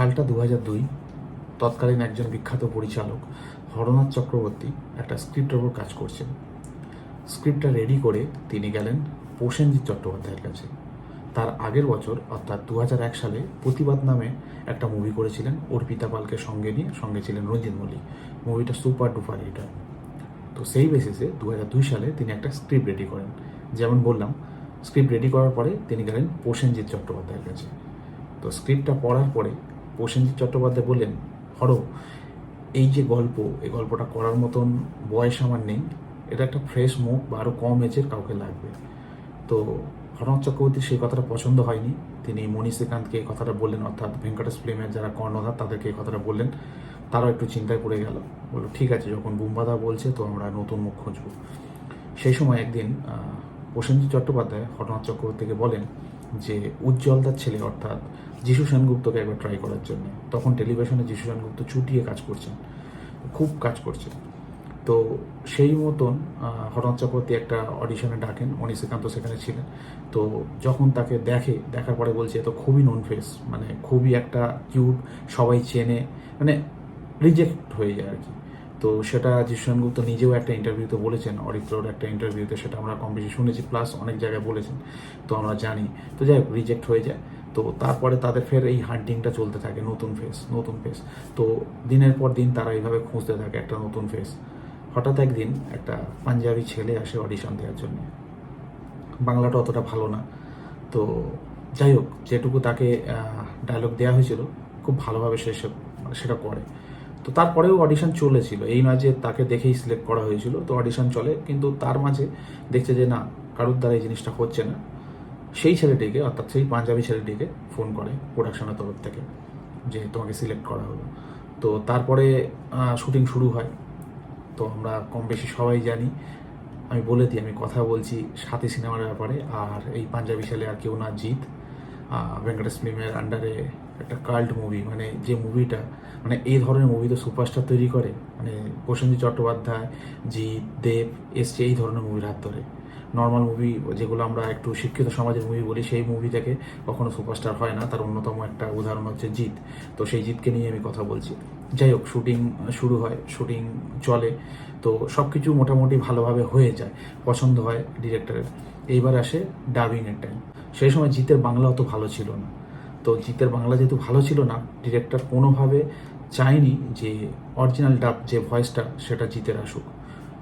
সালটা দু দুই, তৎকালীন একজন বিখ্যাত পরিচালক হরনাথ চক্রবর্তী একটা স্ক্রিপ্টের ওপর কাজ করছেন। স্ক্রিপ্টটা রেডি করে তিনি গেলেন প্রসেনজিৎ চট্টোপাধ্যায়ের কাছে। তার আগের বছর, অর্থাৎ দু এক সালে, প্রতিবাদ নামে একটা মুভি করেছিলেন, অর্পিতা পালকে সঙ্গে নিয়ে সঙ্গে ছিলেন রঞ্জিত মল্লিক। মুভিটা সুপার ডুপার হিট হয়। তো সেই বেসিসে দু দুই সালে তিনি একটা স্ক্রিপ্ট রেডি করেন। যেমন বললাম স্ক্রিপ্ট রেডি করার পরে তিনি গেলেন প্রসেনজিৎ চট্টোপাধ্যায়ের কাছে। তো স্ক্রিপ্টটা পড়ার পরে প্রসেনজিৎ চট্টোপাধ্যায় বললেন হরো এই যে গল্প, এই গল্পটা করার মতন বয়স আমার নেই। এটা একটা ফ্রেশ মুখ বা আরও কম এজের কাউকে লাগবে। তো হরনাথ চক্রবর্তী সেই কথাটা পছন্দ হয়নি। তিনি মণি শ্রীকান্তকে এই কথাটা বললেন, অর্থাৎ ভেঙ্কটেশ ফিল্মের যারা কর্ণধার, তাদেরকে এই কথাটা বললেন। তারাও একটু চিন্তায় পড়ে গেল। বলল, ঠিক আছে, যখন বুম্বাদা বলছে, তো আমরা নতুন মুখ খুঁজবো। সেই সময় একদিন প্রসেনজিৎ চট্টোপাধ্যায় হরনাথ চক্রবর্তীকে বলেন যে উজ্জ্বলদার ছেলে অর্থাৎ যিশু সেনগুপ্তকে একবার ট্রাই করার জন্য। তখন টেলিভিশনে যিশু সেনগুপ্ত চুটিয়ে কাজ করছেন। খুব কাজ করছে তো সেই মতন আহ, চক্রবর্তী একটা অডিশনে ডাকেন। মণি শ্রীকান্ত সেখানে ছিলেন। তো যখন তাকে দেখে দেখার পরে বলছে তো খুবই নন ফেস মানে খুবই একটা কিউট সবাই চেনে মানে রিজেক্ট হয়ে যায় আর কি। তো সেটা যিশু সেনগুপ্ত নিজেও একটা ইন্টারভিউতে বলেছেন অরিত্রর একটা ইন্টারভিউতে সেটা আমরা কম বেশি শুনেছি প্লাস অনেক জায়গায় বলেছেন, তো আমরা জানি। তো যাই রিজেক্ট হয়ে যায়। তো তারপরে তাদের ফের এই হান্টিংটা চলতে থাকে, নতুন ফেস নতুন ফেস তো দিনের পর দিন তারা এইভাবে খুঁজতে থাকে একটা নতুন ফেস হঠাৎ একদিন একটা পাঞ্জাবি ছেলে আসে অডিশন দেওয়ার জন্য। বাংলাটা অতটা ভালো না। তো যাই হোক, যেটুকু তাকে ডায়লগ দেওয়া হয়েছিল, খুব ভালোভাবে সে সেটা করে। তো তারপরেও অডিশন চলেছিল। এই নয় যে তাকে দেখেই সিলেক্ট করা হয়েছিল, তো অডিশন চলে, কিন্তু তার মাঝে দেখছে যে না, কারোর দ্বারা এই জিনিসটা হচ্ছে না। সেই ছেলেটিকে, অর্থাৎ সেই পাঞ্জাবি ছেলেটিকে ফোন করে প্রোডাকশনের তরফ থেকে যে তোমাকে সিলেক্ট করা হলো। তো তারপরে শুটিং শুরু হয়। তো আমরা কম বেশি সবাই জানি। আমি বলে দিই, আমি কথা বলছি সাথী সিনেমার ব্যাপারে। আর এই পাঞ্জাবি ছেলে আর কেউ না জিত ভেঙ্কটেশ ফিল্মের আন্ডারে একটা কাল্ট মুভি মানে যে মুভিটা মানে এই ধরনের মুভি তো সুপারস্টার তৈরি করে। মানে প্রসেনজিৎ চট্টোপাধ্যায়, জিৎ, দেব এসছে এই ধরনের মুভির হাত ধরে। নর্মাল মুভি যেগুলো আমরা একটু শিক্ষিত সমাজের মুভি বলি, সেই মুভি থেকে কখনো সুপারস্টার হয় না। তার অন্যতম একটা উদাহরণ হচ্ছে জিৎ। তো সেই জিতকে নিয়ে আমি কথা বলছি। যাই হোক শুটিং শুরু হয় শুটিং চলে। তো সব কিছু মোটামুটি ভালোভাবে হয়ে যায়, পছন্দ হয় ডিরেক্টরের এইবার আসে ডাবিংয়ের টাইম সেই সময় জিতের বাংলা অত ভালো ছিল না। তো জিতের বাংলা যেহেতু ভালো ছিল না ডিরেক্টর কোনোভাবে চায়নি যে অরিজিনাল ডাব যে ভয়েসটা সেটা জিতের আসুক।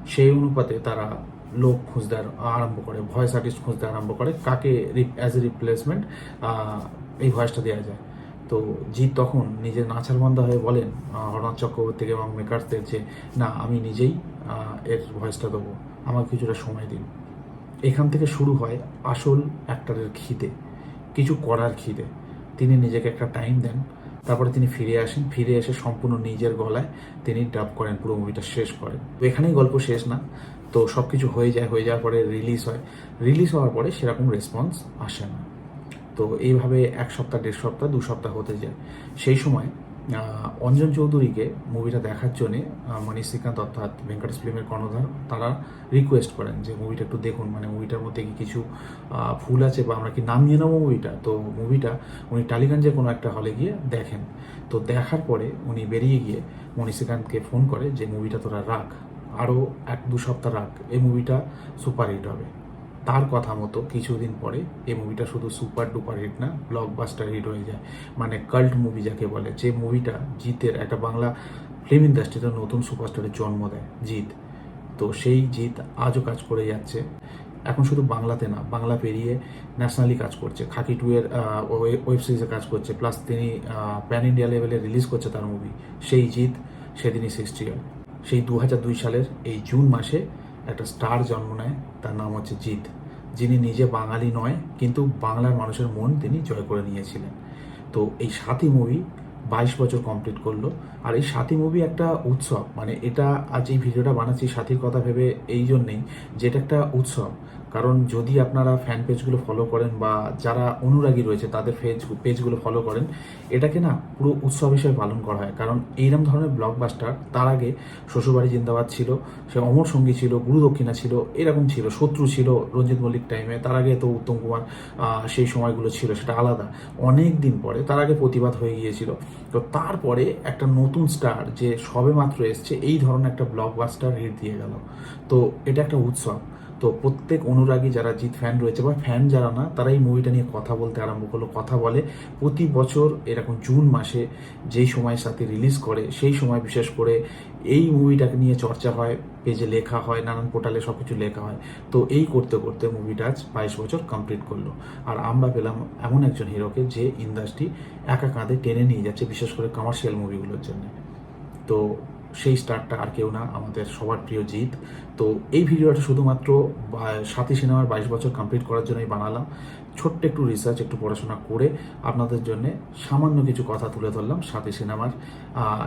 সেই অনুপাতে তারা লোক খুঁজতে আর- আরম্ভ করে ভয়েস আর্টিস্ট খুঁজতে আরম্ভ করে, কাকে অ্যাজ এ রিপ্লেসমেন্ট এই ভয়েসটা দেওয়া যায়। তো জিৎ তখন নিজের নাচার বান্ধা হয়ে বলেন হরনাথ চক্রবর্তীকে এবং মেকার্সদের যে, না, আমি নিজেই এর ভয়েসটা দেবো। আমাকে কিছুটা সময় দিন। এখান থেকে শুরু হয় আসল অ্যাক্টারের খিদে, কিছু করার খিদে। তিনি নিজেকে একটা টাইম দেন, তারপরে তিনি ফিরে আসেন, ফিরে এসে সম্পূর্ণ নিজের গলায় তিনি ডাব করেন, পুরো মুভিটা শেষ করেন। তো এখানেই গল্প শেষ না, তো সব কিছু হয়ে যায়, হয়ে যাওয়ার পরে রিলিজ হয়। রিলিজ হওয়ার পরে সেরকম রেসপন্স আসে না। তো এইভাবে এক সপ্তাহ, দেড় সপ্তাহ, দু সপ্তাহ হতে যায়। সেই সময় অঞ্জন চৌধুরীকে মুভিটা দেখার জন্যে মণি শ্রীকান্ত অর্থাৎ ভেঙ্কটেশ ফিল্মের কর্ণধার, তারা রিকোয়েস্ট করেন যে মুভিটা একটু দেখুন। মানে মুভিটার মধ্যে কি কিছু ভুল আছে বা আমরা কি নামিয়ে নেব মুভিটা তো মুভিটা উনি টালিগঞ্জের কোনো একটা হলে গিয়ে দেখেন। তো দেখার পরে উনি বেরিয়ে গিয়ে মণি ফোন করে যে মুভিটা তোরা রাখ। আরও এক দু সপ্তাহ রাখ, এই মুভিটা সুপার হিট হবে। তার কথা মতো কিছুদিন পরে এই মুভিটা শুধু সুপার ডুপার হিট না ব্লকবাস্টার হিট হয়ে যায়। মানে কাল্ট মুভি যাকে বলে, যে মুভিটা জিতের একটা বাংলা ফিল্ম ইন্ডাস্ট্রিতে নতুন সুপারস্টারের জন্ম দেয় জিত তো সেই জিত আজও কাজ করে যাচ্ছে। এখন শুধু বাংলাতে না, বাংলা পেরিয়ে ন্যাশনালি কাজ করছে। খাকি টু এর ওয়েব সিরিজে কাজ করছে। প্লাস তিনি প্যান ইন্ডিয়া লেভেলে রিলিজ করছে তার মুভি সেই জিত সেদিনই সৃষ্টি হয় সেই দু সালের এই জুন মাসে একটা স্টার জন্ম নেয়, তার নাম হচ্ছে জিৎ। যিনি নিজে বাঙালি নয়, কিন্তু বাংলার মানুষের মন তিনি জয় করে নিয়েছিলেন। তো এই সাথী মুভি বাইশ বছর কমপ্লিট করল। আর এই সাথী মুভি একটা উৎসব মানে এটা আজ এই ভিডিওটা বানাচ্ছি, সাথীর কথা ভেবে এই জন্যেই যে এটা একটা উৎসব। কারণ যদি আপনারা ফ্যান পেজগুলো ফলো করেন বা যারা অনুরাগী রয়েছে, তাদের পেজ পেজগুলো ফলো করেন, এটাকে না পুরো উৎসব হিসেবে পালন করা হয়। কারণ এইরকম ধরনের ব্লকবাস্টার তার আগে শ্বশুরবাড়ি জিন্দাবাদ ছিল, সে অমর সঙ্গী ছিল, গুরু দক্ষিণা ছিল, এরকম ছিল, শত্রু ছিল রঞ্জিত মল্লিক টাইমে তার আগে তো উত্তম কুমার সেই সময়গুলো ছিল, সেটা আলাদা। অনেক দিন পরে তার আগে প্রতিবাদ হয়ে গিয়েছিল। তো তারপরে একটা নতুন স্টার যে সবে মাত্র এসছে, এই ধরনের একটা ব্লকবাস্টার হিট দিয়ে গেল। তো এটা একটা উৎসব। তো প্রত্যেক অনুরাগী যারা জিৎ ফ্যান রয়েছে বা ফ্যান যারা না, তারা এই মুভিটা নিয়ে কথা বলতে আরম্ভ করল। কথা বলে প্রতি বছর এরকম জুন মাসে যেই সময়ের সাথে রিলিজ করে, সেই সময় বিশেষ করে এই মুভিটাকে নিয়ে চর্চা হয় পেজে লেখা হয়, নানান পোর্টালে সব কিছু লেখা হয়। তো এই করতে করতে মুভিটা আজ বাইশ বছর কমপ্লিট করল। আর আমরা পেলাম এমন একজন হিরোকে যে ইন্ডাস্ট্রি একা কাঁধে টেনে নিয়ে যাচ্ছে, বিশেষ করে কমার্শিয়াল মুভিগুলোর জন্য। তো সেই স্টারটা আর কেউ না, আমাদের সবার প্রিয় জিৎ। তো এই ভিডিওটা শুধুমাত্র সাথী সিনেমার বাইশ বছর কমপ্লিট করার জন্যই বানালাম। ছোট্ট একটু রিসার্চ একটু পড়াশোনা করে আপনাদের জন্য সামান্য কিছু কথা তুলে ধরলাম সাথে সিনেমার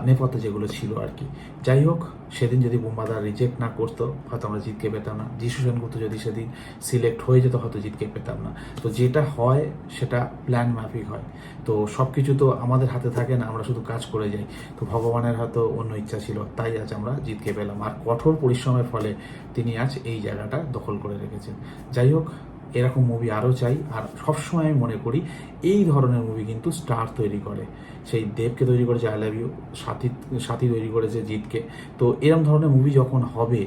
নেপথ্যে যেগুলো ছিল আর কি। যাই হোক, সেদিন যদি বোম্বাদা রিজেক্ট না করতো, হয়তো আমরা জিতকে পেতাম না। যিশু সেনগুপ্ত যদি সেদিন সিলেক্ট হয়ে যেত, হয়তো জিতকে পেতাম না। তো যেটা হয়, সেটা প্ল্যান মাফিক হয়। তো সব কিছু তো আমাদের হাতে থাকে না, আমরা শুধু কাজ করে যাই। তো ভগবানের হয়তো অন্য ইচ্ছা ছিল, তাই আজ আমরা জিতকে পেলাম। আর কঠোর পরিশ্রমের ফলে তিনি আজ এই জায়গাটা দখল করে রেখেছেন। যাই হোক এরকম মুভি আরও চাই। আর সবসময় আমি মনে করি, এই ধরনের মুভি কিন্তু স্টার তৈরি করে। সেই দেবকে তৈরি করেছে আই লাভ ইউ সাথী সাথী তৈরি করেছে জিতকে তো এরকম ধরনের মুভি যখন হবে,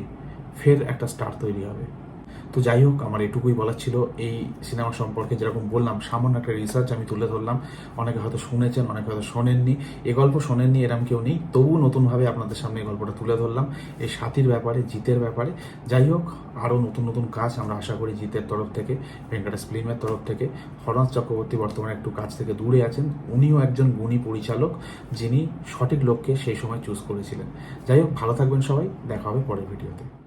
ফের একটা স্টার তৈরি হবে। তো যাই হোক, আমার এটুকুই বলার ছিল। এই সিনেমা সম্পর্কে যেরকম বললাম, সামান্য একটা রিসার্চ আমি তুলে ধরলাম। অনেকে হয়তো শুনেছেন, অনেকে হয়তো শোনেননি। এ গল্প শোনেননি, এরম কেউ নেই। তবুও নতুনভাবে আপনাদের সামনে এই গল্পটা তুলে ধরলাম। এই সাথীর ব্যাপারে, জিতের ব্যাপারে। যাই হোক, আরও নতুন নতুন কাজ আমরা আশা করি জিতের তরফ থেকে, ভেঙ্কটেশ ফিল্মের তরফ থেকে। হরনাথ চক্রবর্তী বর্তমানে একটু কাজ থেকে দূরে আছেন। উনিও একজন গুণী পরিচালক, যিনি সঠিক লোককে সেই সময় চুজ করেছিলেন। যাই হোক, ভালো থাকবেন সবাই। দেখা হবে পরের ভিডিওতে।